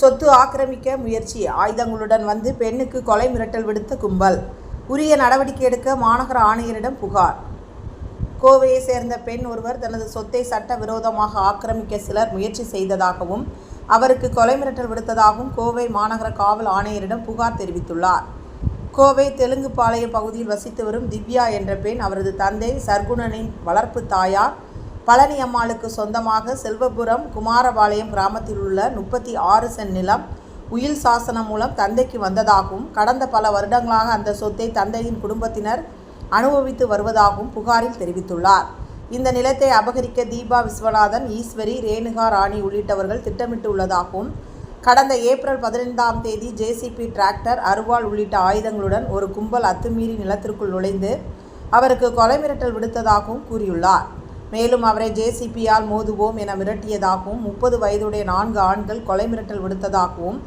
சொத்து ஆக்கிரமிக்க முயற்சி. ஆயுதங்களுடன் வந்து பெண்ணுக்கு கொலை மிரட்டல் விடுத்த கும்பல். உரிய நடவடிக்கை எடுக்க மாநகர ஆணையரிடம் புகார். கோவையை சேர்ந்த பெண் ஒருவர் தனது சொத்தை சட்ட விரோதமாக ஆக்கிரமிக்க சிலர் முயற்சி செய்ததாகவும் அவருக்கு கொலை மிரட்டல் விடுத்ததாகவும் கோவை மாநகர காவல் ஆணையரிடம் புகார் தெரிவித்துள்ளார். கோவை தெலுங்குபாளையம் பகுதியில் வசித்து வரும் திவ்யா என்ற பெண் அவரது தந்தை சர்க்குணனின் வளர்ப்பு தாயார் பழனி அம்மாளுக்கு சொந்தமாக செல்வபுரம் குமாரபாளையம் கிராமத்தில் உள்ள முப்பத்தி ஆறு சென் நிலம் உயில் சாசனம் மூலம் தந்தைக்கு வந்ததாகவும் கடந்த பல வருடங்களாக அந்த சொத்தை தந்தையின் குடும்பத்தினர் அனுபவித்து வருவதாகவும் புகாரில் தெரிவித்துள்ளார். இந்த நிலத்தை அபகரிக்க தீபா விஸ்வநாதன் ஈஸ்வரி ரேணுகா ராணி உள்ளிட்டவர்கள் திட்டமிட்டுள்ளதாகவும் கடந்த ஏப்ரல் பதினைந்தாம் தேதி ஜேசிபி டிராக்டர் அருவாள் உள்ளிட்ட ஆயுதங்களுடன் ஒரு கும்பல் அத்துமீறி நிலத்திற்குள் நுழைந்து அவருக்கு கொலை மிரட்டல் விடுத்ததாகவும் கூறியுள்ளார். மேலும் அவரை ஜேசிபியால் மோதுவோம் என மிரட்டியதாகவும் முப்பது வயதுடைய நான்கு ஆண்கள் கொலை மிரட்டல் விடுத்ததாகவும்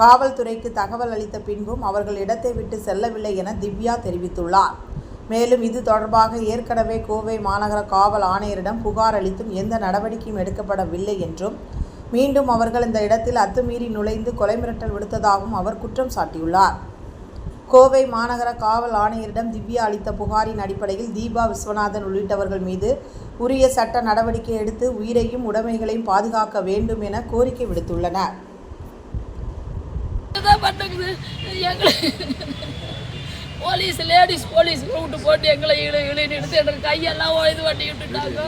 காவல்துறைக்கு தகவல் அளித்த பின்பும் அவர்கள் இடத்தை விட்டு செல்லவில்லை என திவ்யா தெரிவித்துள்ளார். மேலும் இது தொடர்பாக ஏற்கனவே கோவை மாநகர காவல் ஆணையரிடம் புகார் அளித்தும் எந்த நடவடிக்கையும் எடுக்கப்படவில்லை என்றும் மீண்டும் அவர்கள் இந்த இடத்தில் அத்துமீறி நுழைந்து கொலை மிரட்டல் விடுத்ததாகவும் அவர் குற்றம் சாட்டியுள்ளார். கோவை மாநகர காவல் ஆணையரிடம் திவ்யா அளித்த புகாரின் அடிப்படையில் தீபா விஸ்வநாதன் உள்ளிட்டவர்கள் மீது உரிய சட்ட நடவடிக்கை எடுத்து உயிரையும் உடைமைகளையும் பாதுகாக்க வேண்டும் என கோரிக்கை விடுத்துள்ளனர். போலீஸ் லேடிஸ் போலீஸ் ரூட்டு போட்டு எங்களை இழு இழுன்னு எடுத்து எங்களுக்கு கையெல்லாம் இது பண்ணி விட்டுட்டாங்க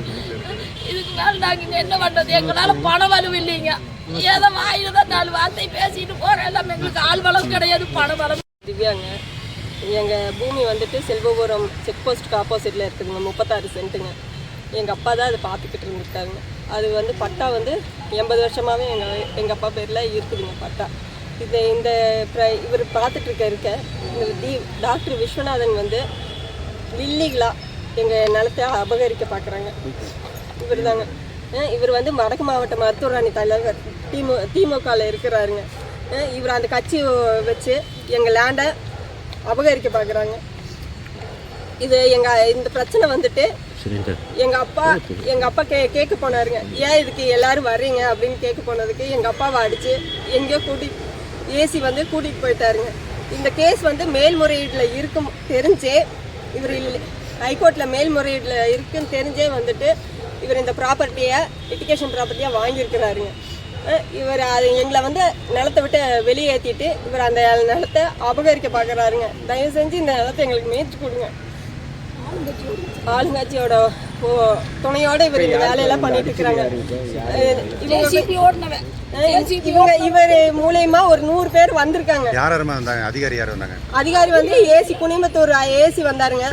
இதுக்கு மேலே நாங்கள் இங்கே என்ன பண்ணுறது எங்களால் பண வலு இல்லைங்க. ஏதோ வாயில தான் நாலு வார்த்தை பேசிட்டு போகிறோம் எல்லாம் எங்களுக்கு ஆள் வளம் கிடையாது பண வளம். திவ்யாங்க எங்கள் பூமி வந்துட்டு செல்வபுரம் செக் போஸ்ட்டுக்கு ஆப்போசிட்டில் இருக்குதுங்க முப்பத்தாறு சென்ட்டுங்க. எங்கள் அப்பா தான் அதை பார்த்துக்கிட்டு இருந்திருக்காங்க. அது வந்து பட்டா வந்து எண்பது வருஷமாகவே எங்கள் எங்கள் அப்பா பேரில் இருக்குதுங்க பட்டா. இது இந்த இவர் பார்த்துட்டு இருக்க இருக்க இந்த டி டாக்டர் விஸ்வநாதன் வந்து வில்லிகளாக எங்கள் நிலத்தை அபகரிக்க பார்க்குறாங்க இவர் தாங்க இவர் வந்து வடக்கு மாவட்ட மருத்துவர் அணி தலைவர் திமு திமுகவில் இருக்கிறாருங்க. இவர் அந்த கட்சி வச்சு எங்கள் லேண்டை அபகரிக்க பார்க்குறாங்க இது எங்கள் இந்த பிரச்சனை வந்துட்டு எங்கள் அப்பா எங்கள் அப்பா கே கேட்க போனாருங்க. ஏன் இதுக்கு எல்லாரும் வர்றீங்க? அப்படின்னு கேட்க போனதுக்கு எங்கள் அப்பாவை அடித்து எங்கேயோ கூட்டி ஏசி வந்து கூட்டிகிட்டு போயிட்டாருங்க. இந்த கேஸ் வந்து மேல்முறையீட்டில் இருக்கும் தெரிஞ்சே இவர் இல்லை ஹைகோர்ட்டில் மேல்முறையீட்டில் இருக்குன்னு தெரிஞ்சே வந்துட்டு இவர் இந்த ப்ராப்பர்ட்டியை எஜுகேஷன் ப்ராப்பர்ட்டியாக வாங்கியிருக்கிறாருங்க. இவர் அது எங்களை வந்து நிலத்தை விட்டு வெளியேற்றிட்டு இவர் அந்த நிலத்தை அபகரிக்க பார்க்குறாருங்க தயவு செஞ்சு இந்த நிலத்தை எங்களுக்கு மீட்டு கொடுங்க. ஆளுங்கட்சியோட துணையோட இவர் இந்த வேலையெல்லாம் பண்ணிட்டு இருக்கிறாங்க. அஹ் இவங்க இவர் மூலியமா ஒரு நூறு பேர் வந்திருக்காங்க. யார் யாருமா வந்தாங்க? அதிகாரி யார் வந்தாங்க? அதிகாரி வந்து ஏசி குனிமத்தூர் ஏசி வந்தாருங்க.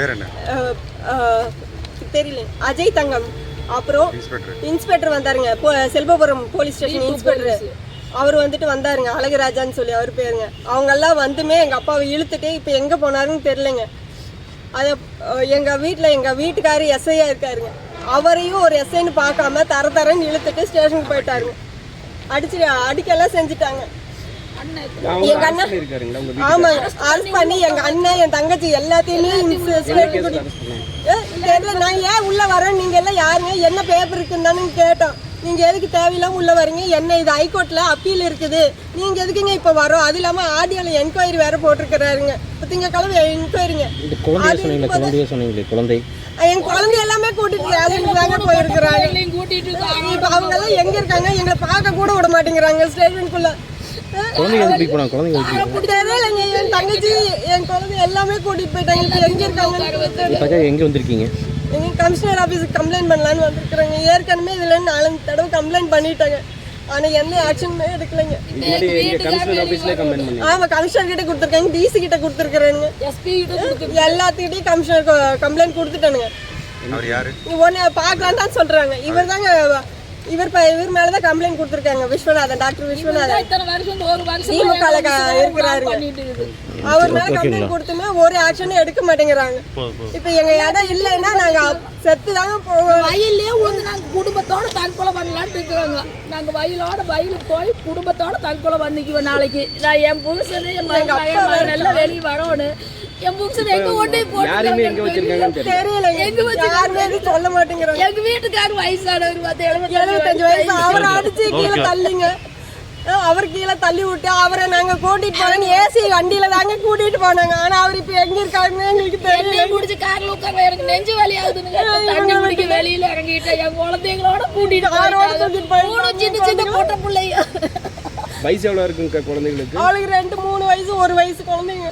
தெரியல. அஜய் தங்கம். அப்புறம் இன்ஸ்பெக்டர். வந்தாருங்க. போ- செல்வபுரம் போலீஸ் ஸ்டேஷன் இன்ஸ்பெக்டர். அவர் வந்துட்டு வந்தாருங்க. அழகுராஜான்னு சொல்லி அவர் பேருங்க. அவங்கெல்லாம் வந்துமே எங்கள் அப்பாவை இழுத்துட்டு இப்போ எங்கே போனாருன்னு தெரிலங்க அதை எங்கள் வீட்டில் எங்கள் வீட்டுக்காரர் எஸ்ஐயா இருக்காருங்க. அவரையும் ஒரு எஸ்ஐன்னு பார்க்காம தர தரன்னு இழுத்துட்டு ஸ்டேஷனுக்கு போயிட்டாருங்க. அடிச்சு அடிக்கெல்லாம் செஞ்சுட்டாங்க. எங்க அண்ணன் ஆமாங்க அரெஸ்ட் பண்ணி எங்க அண்ணன் என் தங்கச்சி எல்லாத்தையுமே நான் ஏன் உள்ள வரேன்? நீங்க எல்லாம் யாருங்க? என்ன பேப்பர் இருக்குன்னு கேட்டோம். நீங்க எதுக்கு தேவையில்லாம உள்ள வரீங்க? என்ன இது ஹைகோர்ட்ல அப்பீல் இருக்குது. நீங்க எதுக்குங்க இப்ப வரோம் அது இல்லாம ஆடியோல என்கொயரி வேற போட்டிருக்கிறாருங்க. திங்கக்கிழமை என்கொயரிங்க குழந்தை. என் குழந்தை எல்லாமே கூட்டிட்டு அதுக்கு தாங்க போயிருக்கிறாங்க. இப்ப அவங்க எல்லாம் எங்க இருக்காங்க? எங்களை பார்க்க கூட விட மாட்டேங்கிறாங்க ஸ்டேஷனுக்குள்ள தெரியலங்க என் தங்கச்சி என் குழந்தை எல்லாமே கூட்டிட்டு போயிட்டாங்க. எங்க இருக்காங்க எங்கே வந்திருக்கீங்க? எங்க கமிஷனர் ஆபீஸுக்கு கம்ப்ளைண்ட் பண்ணலான்னு வந்திருக்கிறேங்க. ஏற்கனவே இதுல நாலஞ்சு தடவை கம்ப்ளைண்ட் பண்ணிட்டாங்க. ஆனா எந்த ஆக்ஷனுமே எடுக்கலைங்க. ஆமா கமிஷனர் கிட்ட கொடுத்துருக்காங்க. டிசி கிட்ட கொடுத்துருக்காங்க எஸ்பி கிட்ட கொடுத்து எல்லாத்துக்கிட்டையும் கமிஷனர் கம்ப்ளைண்ட் கொடுத்துட்டானுங்க. அவர் யாரு? ஒன்னு பார்க்கலாம் தான் சொல்றாங்க. இவர் தாங்க இவர் இவர் மேலதான் கம்ப்ளைண்ட் கொடுத்துருக்காங்க. விஸ்வநாதன் டாக்டர் விஸ்வநாதன். திமுக இருக்குது. அவர் மேல கம்ப்ளைண்ட் கொடுத்துமே ஒரு ஆக்ஷனும் எடுக்க மாட்டேங்கிறாங்க. இப்ப எங்க இடம் இல்லைன்னா நாங்க செத்து தாங்க போவோம். வயல்லே வந்து நாங்க குடும்பத்தோட தற்கொலை பண்ணலாம்னு இருக்கிறோங்க. நாங்க வயலோட வயலுக்கு போய் குடும்பத்தோட தற்கொலை பண்ணிக்குவோம் நாளைக்கு. நான் என் புருஷனு என் மகன் எல்லாம் வெளியே வரணும். என் புருஷன் எங்க கொண்டு தெரியல எங்க வச்சு யாருமே எதுவும் சொல்ல மாட்டேங்கிறாங்க எங்க வீட்டுக்காரர் வயசானவர் பார்த்து எழுபத்தி எழுபத்தஞ்சு வயசு அவரை அடிச்சு கீழே தள்ளிங்க. அவர் கீழே தள்ளி விட்டு அவரை நாங்க கூட்டிட்டு போனோம் ஏசி வண்டியில தாங்க கூட்டிட்டு போனாங்க. ஆனா அவர் இப்ப எங்க இருக்காருன்னு எங்களுக்கு தெரியல. முடிச்சு கார்ல உட்கார எனக்கு நெஞ்சு வலி ஆகுதுங்க தண்ணி குடிக்க வெளியில இறங்கிட்டேன் என் குழந்தைங்களோட கூட்டிட்டு. மூணு சின்ன சின்ன பொட்ட பிள்ளைங்க. வயசு எவ்வளோ இருக்குங்க குழந்தைங்களுக்கு? அவளுக்கு ரெண்டு மூணு வயசு ஒரு வயசு குழந்தைங்க.